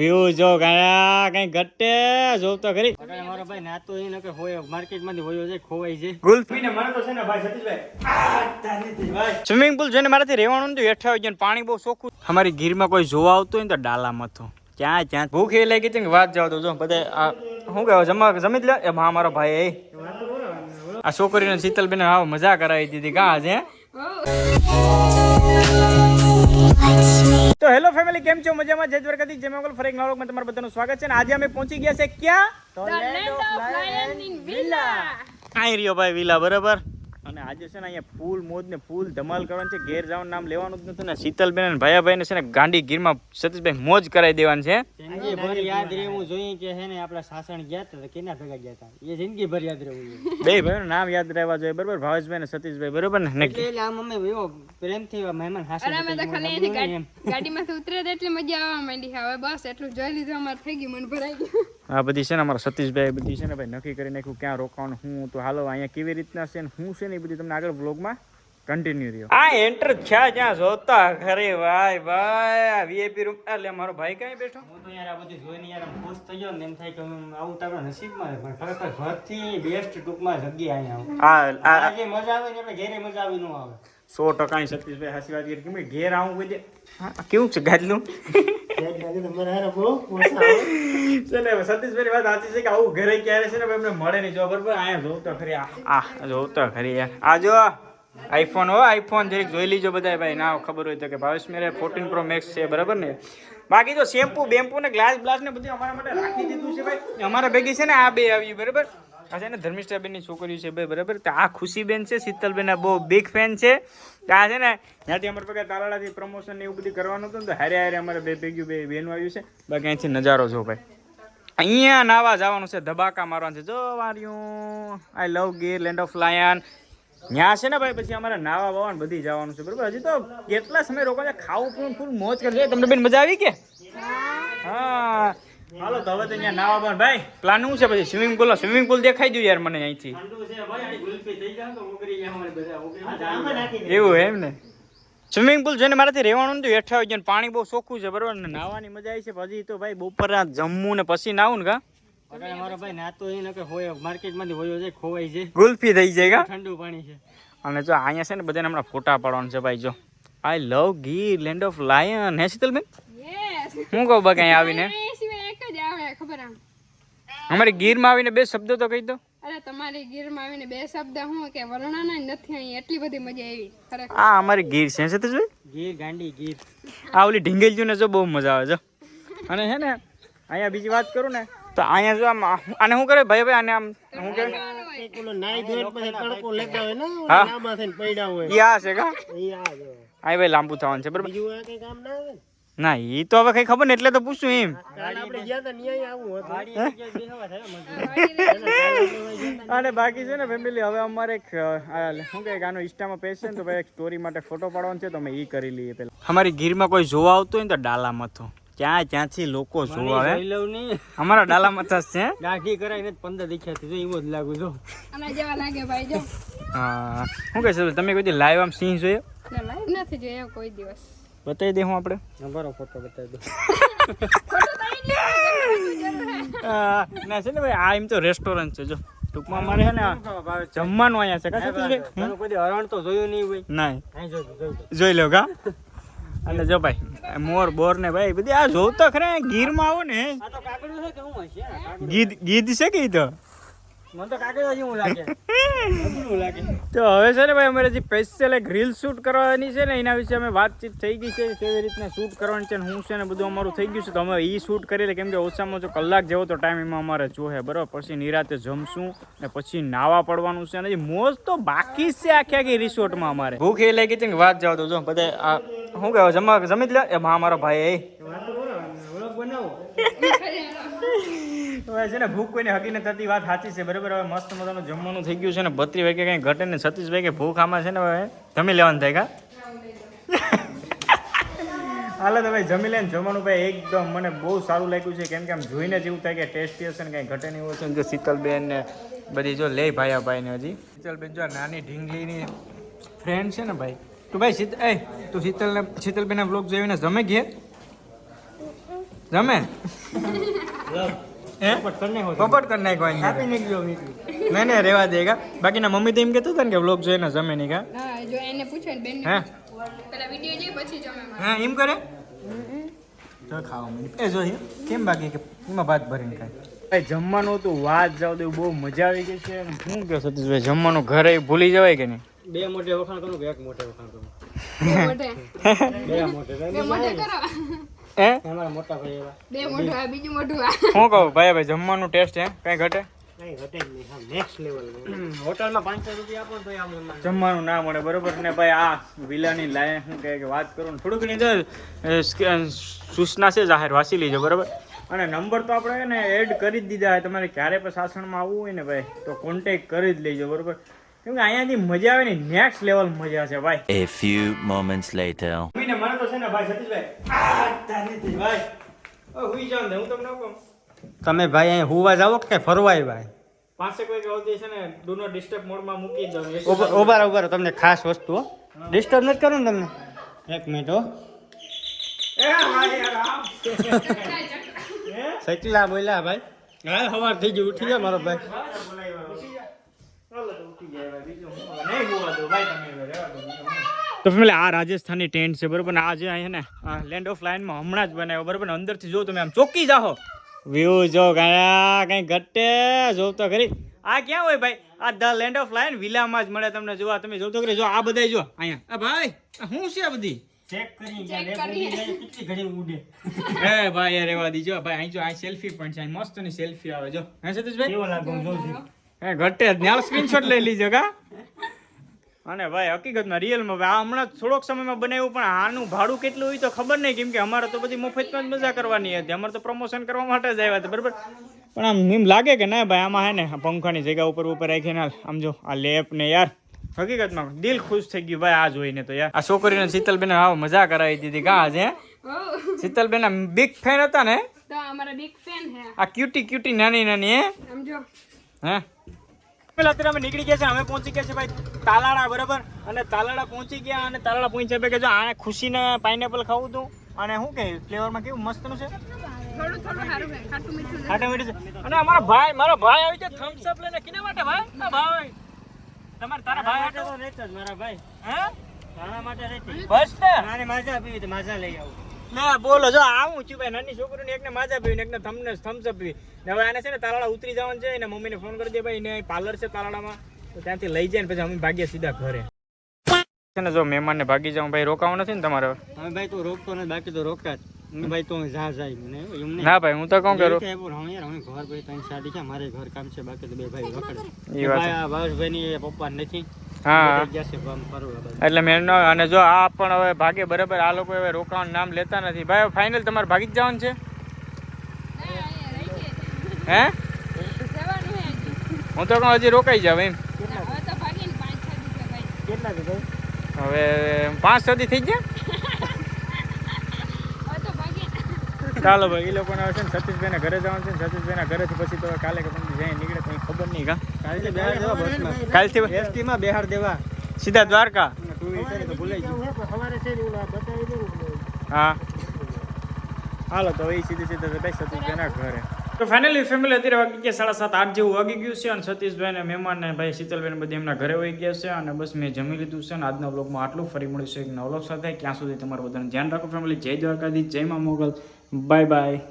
View જો ગયા કઈ ઘટે જો તો ખરી. મારો ભાઈ નાતો એ નકે હોય માર્કેટમાંથી હોય જાય ખોવાય છે. ગુલ્ફી ને મને તો છે ને ભાઈ સતીશભાઈ. સ્વિમિંગ પુલ જોઈને મારાથી રહેવાનું નથી હેઠા આવી ગયું પાણી બહુ ચોખ્ખું. અમારી ગીરમાં કોઈ જોવા આવતું હોય ને તો ડાલામાં તો ક્યાં ક્યાં? ભૂખ એ લાગી હતી ને વાત જાવ તો જો બધે આ શું કહેવાય જમા જમી જ લે. એ હા મારો ભાઈ એ. આ છોકરીને શીતલબેન આવ મજા કરાવી દીધી. કાં આજે તો હેલો ફેમિલી કેમ છો? મજામાં? જય દ્વારકાથી જય મંગલ. ફરી એક નવા વ્લોગમાં તમારું બધાનું સ્વાગત છે અને આજે અમે પહોંચી ગયા છે ક્યાં? આઈ રહ્યો ભાઈ? વિલા બરાબર? આજે છે ને અહીંયા ફૂલ મોજ ને ફૂલ ધમાલ કરવાનું છે. ઘેર જવાનું નામ લેવાનું જ નથી ને. શીતલબેન અને ભાયાભાઈ ને છે ને ગાંડી ગીરમાં સતીશભાઈ મોજ કરાવી દેવાની છે. જિંદગી ભર યાદ રહેવું જોઈએ કે હે ને આપડા સાસણ ગયા હતા કેના ભેગા ગયા હતા? એ જિંદગી ભર યાદ રહેવું જોઈએ. બે ભાઈનું નામ યાદ રહેવા જોઈએ. બરોબર? ભાવેશભાઈ ને સતીશભાઈ બરોબર ને? એટલે આમ અમે એવો પ્રેમથી એવા મહેમાન હાસન અમે તો ખાલી એની ગાડી- ગાડીમાંથી ઉતરે એટલી મજા આવવા માંડી. હવે બસ એટલું જોઈ લીધું અમાર થઈ ગયું મન ભરાઈ ગયું. આ બધી છે ને અમારા સતીશભાઈ બધી છે ને ભાઈ નક્કી કરી નાખ્યું ક્યાં રોકાવાનું હું તો હાલો અહીંયા કેવી રીતના છે ને હું છે ને એ બધી તમને આગળ વ્લોગમાં કન્ટિન્યુ રહ્યો. આ એન્ટર થયા જ્યાં જોતા ખરે ભાઈ ભાઈ આ વીઆઈપી રૂમ એટલે મારો ભાઈ ક્યાં બેઠો? હું તો યાર આ બધું જોઈને યાર આમ ખુશ થઈ ગયો ને એમ થાય કે હું આવું તો આપણા નસીબમાં પણ ખરેખર ઘરથી બેસ્ટ ટૂંકમાં જગ્યા અહીંયા આ જે મજા આવે ને આપણે ઘેરે મજા આવી ન આવે. સો ટકા સતીશભાઈ હાસી વાત કરી. કે ઘેર આવું કોઈ કેવું છે ગાજલું સતીશભાઈ વાત સાચી છે કે આવું ઘરે ક્યારે છે ને ભાઈ અમને મળે નહીં. જો બરોબર અહીંયા જોવ તો ખરી આ. જોવ તો ખરી યાર આ જો આઈફોન હો આઈફોન જરીક જોઈ લીજો બધા ભાઈ. ના ખબર હોય તો કે ભાવેશ મેરે ફોર્ટીન પ્રો મેક્સ છે બરાબર ને? બાકી તો શેમ્પુ બેમ્પુ ને ગ્લાસ બ્લાસ ને બધું અમારા માટે રાખી દીધું છે ભાઈ. અમારા ભેગી છે ને આ બે આવી બરાબર? આ છે ને ધર્મિષ્ઠાબેનની છોકરી છે ભાઈ બરાબર? તો આ ખુશીબેન છે શીતલબેન બહુ બિગ ફેન છે. આ છે ને ત્યાંથી અમારે પગે તાલાળાથી પ્રમોશન ને એવું બધું કરવાનું હતું ને તો હારે હારે અમારે બે ભેગ્યું બે બેનું આવ્યું છે. બાકી અહીંથી નજારો જો ભાઈ. અહીંયા નાવા જવાનું છે ધબાકા મારવાનું છે. જો વાર્યું I love Gir land of lion ત્યાં છે ને ભાઈ પછી અમારે નાવા બાવા બધી જવાનું છે બરાબર? હજી તો કેટલા સમય રોકો છે ખાવું પીવું ફૂલ મોજ કરશે તમને બેન મજા આવી કે? હા. હાલો તો હવે તો અહીંયા નાવા બાવા ભાઈ પ્લાન શું છે પછી? સ્વિમિંગ પુલ સ્વિમિંગ પુલ દેખાઈ ગયું યાર મને અહીંથી. ઠંડુ છે ભાઈ. આની ગુલ્ફી થઈ જાય તો ઉગરી ગયા અમારે બધા. ઉગરીમાં નાખી એવું એમ ને? સ્વિમિંગ પુલ જોઈને મારાથી રહેવાનું હતું હેઠા આવી જાય પાણી બહુ ચોખ્ખું છે બરોબર ને? નાવાની મજા આવી છે. પછી તો ભાઈ બપોર રાત જમવું ને પછી નાવું ને કા? મારો ભાઈ નાતો એ નકે હોય માર્કેટમાંથી હોયો છે જાય ખોવાઈ છે ગુલ્ફી થઈ જાય કા? ઠંડુ પાણી છે. અને જો અહીંયા છે ને બધાને હમણાં ફોટા પાડવાના છે ભાઈ જો. I love Gir land of lion હે શીતલબેન? હું કહું બા અહીં આવીને? જ આવે ખબર આમ? અમારી ગીરમાં આવીને બે શબ્દો તો કહી દો. અરે તમારી ગીરમાં આવીને બે શબ્દ હું કે વર્ણના નથી અહીં એટલી બધી મજા આવી. ખરેખર. આ અમારી ગીર છે સતીશભાઈ? ગીર ગાંડી ગીર. આ ઓલી ઢીંગેલ ને જો બહુ મજા આવે છે અને હે ને અહીંયા બીજી વાત કરું ને? તો અહીંયા જો આમ આને શું કરે ભાઈ ભાઈ આને આમ શું કરે? પેલો નાઈ ધોઈ પછી તડકો લેતા ને હા. લાંબા થઈને પડ્યા હોય. ઈ આ છે કા? આ જો આ ભાઈ લાંબુ થવાનું છે બરાબર. બીજું કઈ કામ ના આવે ને એ તો હવે કઈ ખબર ને એટલે તો પૂછું એમ. કાલ આપણે ગયા હતા ન્યાય આવું અને બાકી છે ને ફેમિલી હવે અમારે એક શું કહે આનો ઇન્સ્ટામાં પેજ છે ને તો ભાઈ એક સ્ટોરી માટે ફોટો પાડવાનો છે તો અમે એ કરી લઈએ પેલા. અમારી ગીરમાં કોઈ જોવા આવતું હોય ને તો ડાલા મથો ક્યાં ક્યાંથી લોકો જોવા આવે? અમારા ડાલામાં મથા છે. દાઢી કરાવીને જ પંદર દેખ્યા છે એવો જ લાગુ જો જેવા લાગે ભાઈ જો. હા શું કહે છે તમે કોઈ લાઈવ આમ સિંહ જોયો? લાઈવ નથી જોયો કોઈ દિવસ. બતાવી દે હું આપણે. અમારો ફોટો બતાવી દો ના છે ને ભાઈ આ એમ તો રેસ્ટોરન્ટ છે જો. ટૂંકમાં અમારે છે ને જમવાનું અહીંયા છે કાં છે કોઈ હરણ તો જોયું નહીં ભાઈ ના. જોઈ લો કા? અને જો ભાઈ મોર બોર ને ભાઈ બધી આ જોવ તો ખરા ગીરમાં આવો ને. ગીધ ગીધ છે કે તો? તો કાકડું જેવું લાગે. અઘરું લાગે. તો હવે છે ને ભાઈ અમારે જે સ્પેશિયલ એક રીલ શૂટ કરવાની છે ને એના વિશે અમે વાતચીત થઈ ગઈ છે કેવી રીતના શૂટ કરવાની છે ને હું છે ને બધું અમારું થઈ ગયું છે. તો અમે એ શૂટ કરી લે કેમ કે ઓછામાં ઓછો કલાક જેવો તો ટાઈમ એમાં અમારે જોહે બરાબર? પછી નિરાતે જમશું ને પછી નાવા પડવાનું છે અને મોજ તો બાકી છે આખી આખી રિસોર્ટમાં અમારે. ભૂખ એ લાગી છે વાત જાવ તો જો બધા શું કહેવાય જમા જમી જ લે. એ હા મારો ભાઈ એ. બનાવો. હવે છે ને ભૂખ કોઈને હકીને થતી, વાત સાચી છે, બરાબર? હવે મસ્ત મજાનું જમવાનું થઈ ગયું છે ને બત્રી વાગે કંઈ ઘટે ને સતીશ વાગે ભૂખ આમાં છે ને હવે, જમી લેવાનું થાય કા? હાલો તો ભાઈ, જમી લે જમવાનું ભાઈ, એકદમ મને બહુ સારું લાગ્યું છે, કેમ કે આમ જોઈને જ એવું થાય કે ટેસ્ટી હશે ને, કાંઈ ઘટે નહીં હોય છે જો શીતલબેન ને બધી જો લે ભાઈ આ ભાઈને હજી. શીતલબેન જો નાની ઢીંગલીની ફ્રેન્ડ છે ને ભાઈ. તું ભાઈ, શીત એ, તું શીતલ ને શીતલબેનના બ્લોગ જોઈને જમે ઘેર જમે હે? પોપટ કરી નાખો નહીં નહીં રેવા દેગા બાકીના મમ્મી તો એમ કહેતું હતા ને કે વ્લોગ જોઈને જમે નહીં કા. હા જો એને પૂછો ને બેન હે? પેલા વીડિયો જોઈ પછી જમે હા એમ કરે? તો ખાવા એ જોઈએ કેમ બાકી કે એમાં ભાત ભરીને ખાય? ભાઈ જમવાનું હતું વાત જાવ દેવું બહુ મજા આવી ગઈ છે. શું કહો સતીશભાઈ? જમવાનું ઘરે ભૂલી જવાય કે નહીં? બે મોટે વખાણ કરું કે એક મોટે વખાણ કરું? બે મોટે બે મોટે કરો. હે? અમારા મોટા ભાઈ એવા. બે મોઢું આ બીજું મોટું આ. શું કહું? ભાઈ ભાઈ જમવાનું ટેસ્ટ હે? કઈ ઘટે? કઈ ઘટે જ નહીં. હા નેક્સ્ટ લેવલ હોટલમાં પાંચસો રૂપિયા આપો તો આમ જમવાનું ના મળે બરોબર? ને ભાઈ આ વિલાની લાય શું કહે કે વાત કરું થોડુંકની સૂચના છે જાહેર વાંચી લેજો બરોબર? અને નંબર તો આપણે ને એડ કરી જ દીધા તમારે ક્યારે પણ સાસણમાં આવવું હોય ને ભાઈ તો કોન્ટેક કરી જ લેજો બરોબર? કેમ કે અહીંયાથી મજા આવે ને નેક્સ્ટ લેવલ મજા છે ભાઈ. એ ફ્યુ મોમેન્ટ્સ લેટર મને મને તો છે ને ભાઈ સતીશભાઈ આ તારીથી ભાઈ. ઓ હુઈ જાવ ને હું તમને કહું? તમે ભાઈ અહીં હુવા જાવ કે ફરવાય ભાઈ પાંચેક વાગે આવતી છે ને ડુ નોટ ડિસ્ટર્બ મોડમાં મૂકી દઉં ઊભા ઊભા તમને ખાસ વસ્તુ ડિસ્ટર્બ નથી કરું ને તમને? એક મિનિટ હો. એ ભાઈ યાર આમ. સચલા બોલ્યા ભાઈ. હા સવાર થઈ ગયું ઉઠી જાય મારો ભાઈ. તો ફેમિલી આ રાજસ્થાની ટેન્ટ છે બરોબર? ને આ જે અહીંયા ને લેન્ડ ઓફ લાઇનમાં હમણાં જ બનાવ્યો બરોબર? ને અંદરથી જો તમે આમ ચોકી જાઓ વ્યૂ જો ગયા કઈ ઘટે જો તો ખરી. આ ક્યાં હોય ભાઈ? આ ધ લેન્ડ ઓફ લાઇન વિલામાં જ મળે તમને જોવા તમે જોતો કરી જો આ બધા જો અહીંયા. આ ભાઈ શું છે આ બધી? ચેક કરી. કેટલી ઘડી ઉડે. એ ભાઈ અરે રેવા દીજો. ભાઈ અહીં જો આ સેલ્ફી પણ છે અહીં મસ્તની સેલ્ફી આવે જો. હે સતીશભાઈ? કેવો લાગે હું હે ઘટે જ. ને સ્ક્રીનશોટ લઈ લીજો કા? અને ભાઈ હકીકતમાં રિયલમાં આ હમણાં થોડોક સમયમાં બનાવ્યું પણ આનું ભાડું કેટલું હોય તો ખબર નહીં કેમ કે અમારે તો બધી મફતમાં જ મજા કરવાની હતી. અમારે તો પ્રમોશન કરવા માટે જ આવ્યા હતા બરાબર? પણ આમ એમ લાગે કે ના ભાઈ આમાં હે ને આ પંખાની જગ્યા ઉપર ઉપર રાખીને આમ જો આ લેપ ને યાર. હકીકતમાં દિલ ખુશ થઈ ગયું ભાઈ આ જોઈને તો યાર. આ છોકરીને શીતલબેન આવ મજા કરાવી દીધી કા આજે શીતલબેન બિગ ફેન હતા ને? તો અમારા બિગ ફેન હે. આ ક્યુટી ક્યુટી નાની નાની હે? સમજો હે? પેલા અત્યારે અમે નીકળી ગયા છે અમે પહોંચી ગયા છે ભાઈ તાલાળા બરાબર? અને તાલાડા પહોંચી ગયા અને તાલાળા પહોંચી કે જો આને ખુશીને પાઇનેપલ ખાવું હતું. અને શું કે ફ્લેવરમાં કેવું મસ્તનું છે? થોડું થોડું સારું હે ખાટું મીઠું છે. ખાટા મીઠું છે. અને અમારો ભાઈ મારો ભાઈ આવી જાય થમ્સ અપ લઈને. કિના માટે ભાઈ? આ ભાઈ. તમારે તારા ભાઈ હતો તો રહેતો જ મારા ભાઈ. હે? તારા માટે રહેતી. બસ ને? મારે માજા પીવી તો માજા લઈ આવું. ના બોલો જો આવું છું ભાઈ નાની છોકરીને એકને માજા પીવી એકને થમને થમ્સ અપ પીવી ને હવે આને છે ને તાલાળા ઉતરી જવાનું છે એને મમ્મીને ફોન કરી દે ભાઈ ને પાર્લર છે તાલાળામાં. તો ત્યાંથી લઈ જાય ને પછી અમે ભાગ્યા સીધા ઘરે. છે ને જો મહેમાનને ભાગી જાઉં ભાઈ રોકાવું નથી ને તમારે? હવે ભાઈ તું રોકતો નથી બાકી તો રોકા જ. ભાઈ તું જા જાય મને એમ ના ભાઈ હું તો કહું કરું. કે બોલ, હું યાર હું ઘર ભાઈ ત્રણ સાડી છે મારે ઘર કામ છે બાકી તો બે ભાઈ રોકડે ભાઈ આ ભાવેશભાઈ ની પપ્પા નથી. હા. એટલે મેં અને જો આ પણ હવે ભાગે બરાબર આ લોકો હવે રોકાણ નામ લેતા નથી. ભાઈ ફાઇનલ તમારે ભાગી જ જવાનું છે? ના, અહીંયા રહી ગયા. હે હે તો કહું હજી રોકાઈ જાવ એમ. હવે પાંચ છ દિવસે ભાઈ કેટલા છે ભાઈ? હવે પાંચ સદી થઈ ગયા હવે તો ભાગીને ચાલો ભાઈ એ લોકોને આવે છે ને સતીશભાઈના ઘરે જવાનું છે ને સતીશભાઈના ઘરેથી પછી તો કાલે કે પછી જઈ નીકળે તો ખબર નહીં કા. કાલે બેહાર દેવા બસમાં કાલથી બેહાર? દેવા. સીધા દ્વારકા? ટુ વ્હીલર તો ભૂલાઈ ગયું. સવારે છે બતાવી દેવું હા હાલો તો એ સીધી સીધા સતીશભાઈ સતીશભાઈના ઘરે. તો ફાઇનલી ફેમિલી અત્યારે વાગી ગયા સાડા સાત આઠ જેવું વાગી ગયું છે અને સતીશભાઈ ને મહેમાન ને ભાઈ શીતલબેન બધી એમના ઘરે વહી ગયા છે અને બસ મેં જમી લીધું છે અને આજના બ્લોગમાં આટલું ફરી મળીશું એક નવલોક સાથે. ક્યાં સુધી તમારું બધાને ધ્યાન રાખો ફેમિલી જય દ્વારકાધી જય મા મોગલ. Bye bye.